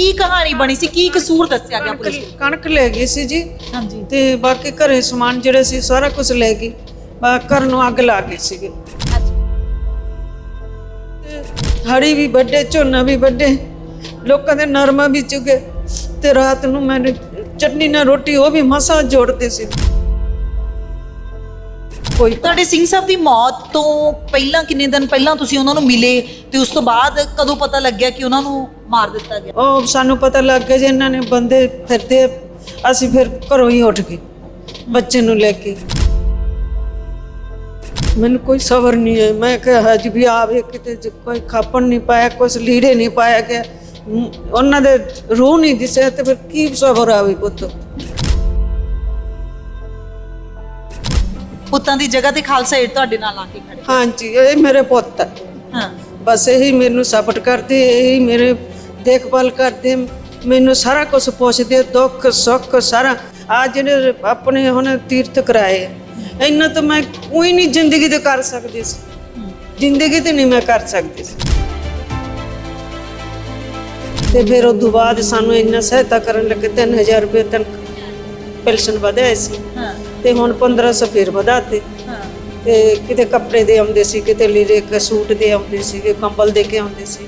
ਕੀ ਕਹਾਣੀ ਬਣੀ ਸੀ? ਕੀ ਕਸੂਰ ਦੱਸਿਆ ਗਿਆ ਪੁਲਿਸ ਕਣਕ ਕਣਕ ਲੈ ਗਈ ਸੀ ਜੀ। ਹਾਂਜੀ। ਤੇ ਬਾਕੀ ਘਰੇ ਸਮਾਨ ਜਿਹੜੇ ਸੀ ਸਾਰਾ ਕੁਝ ਲੈ ਗਈ। ਬਾ ਘਰ ਨੂੰ ਅੱਗ ਲਾ ਗਈ ਸੀਗੀ। ਹੜੀ ਵੀ ਵੱਡੇ ਝੋਨਾ ਵੀ ਵੱਡੇ ਲੋਕਾਂ ਦੇ ਨਰਮਾ ਵੀ ਚੁਗੇ। ਤੇ ਰਾਤ ਨੂੰ ਮੈਨੂੰ ਚਟਨੀ ਨਾਲ ਰੋਟੀ ਉਹ ਵੀ ਮਸਾ ਜੋੜਦੇ ਸੀ। ਕੋਈ ਤੁਹਾਡੇ ਸਿੰਘ ਸਾਹਿਬ ਦੀ ਮੌਤ ਤੋਂ ਪਹਿਲਾਂ ਕਿੰਨੇ ਦਿਨ ਪਹਿਲਾਂ ਤੁਸੀਂ ਉਹਨਾਂ ਨੂੰ ਮਿਲੇ ਤੇ ਉਸ ਤੋਂ ਬਾਅਦ ਕਦੋਂ ਪਤਾ ਲੱਗਿਆ ਕਿ ਉਹਨਾਂ ਨੂੰ ਮਾਰ ਦਿੱਤਾ ਗਿਆ? ਉਹ ਸਾਨੂੰ ਪਤਾ ਲੱਗ ਗਿਆ ਜੀ ਇਹਨਾਂ ਨੇ ਬੰਦੇ ਫਿਰਦੇ ਅਸੀਂ ਫਿਰ ਘਰੋਂ ਹੀ ਉੱਠ ਗਏ ਬੱਚੇ ਨੂੰ ਲੈ ਕੇ। ਮੈਨੂੰ ਕੋਈ ਸਬਰ ਨਹੀਂ ਹੈ ਮੈਂ ਕਿਹਾ ਅੱਜ ਵੀ ਆਵੇ ਕਿਤੇ ਜ- ਕੋਈ ਖਾਪਣ ਨਹੀਂ ਪਾਇਆ ਕੁਛ ਲੀੜੇ ਨਹੀਂ ਪਾਇਆ ਗਿਆ ਉਹਨਾਂ ਦੇ ਰੂਹ ਨਹੀਂ ਦਿਸੇ ਤੇ ਫਿਰ ਕੀ ਸਬਰ ਆਵੇ ਪੁੱਤ? ਪੁੱਤਾਂ ਦੀ ਜਗ੍ਹਾ ਤੇ ਖਾਲਸਾ ਏਡ ਤੁਹਾਡੇ ਨਾਲ ਆ ਕੇ ਖੜੇ ਹਾਂਜੀ ਇਹ ਮੇਰੇ ਪੁੱਤ ਹੈ ਹਾਂ। ਬਸ ਇਹੀ ਮੈਨੂੰ ਸਪੋਰਟ ਕਰਦੇ ਇਹੀ ਮੇਰੇ ਦੇਖਭਾਲ ਕਰਦੇ ਮੈਨੂੰ ਸਾਰਾ ਕੁਝ ਪੁੱਛਦੇ ਦੁੱਖ ਸੁੱਖ ਸਾਰਾ। ਆ ਜਿਹੜੇ ਆਪਣੇ ਹੁਣ ਤੀਰਥ ਕਰਾਏ ਇੰਨਾ ਤਾਂ ਮੈਂ ਕੋਈ ਨਹੀਂ ਜ਼ਿੰਦਗੀ ਤੇ ਕਰ ਸਕਦੀ ਸੀ। ਜ਼ਿੰਦਗੀ ਤੇ ਨਹੀਂ ਮੈਂ ਕਰ ਸਕਦੀ ਸੀ। ਤੇ ਫਿਰ ਉਹ ਤੋਂ ਬਾਅਦ ਸਾਨੂੰ ਇੰਨਾ ਸਹਾਇਤਾ ਕਰਨ ਲੱਗੇ 3000 ਰੁਪਏ ਤੱਕ ਪੈਨਸ਼ਨ ਵਧਾਏ ਸੀ। ਹਾਂ। ਤੇ ਹੁਣ 1500 ਫਿਰ ਵਧਾਤੇ ਤੇ ਕਿਤੇ ਕੱਪੜੇ ਦੇ ਆਉਂਦੇ ਸੀ ਕਿਤੇ ਲੀੜੇ ਕ ਸੂਟ ਦੇ ਆਉਂਦੇ ਸੀ ਕੰਬਲ ਦੇ ਕੇ ਆਉਂਦੇ ਸੀ।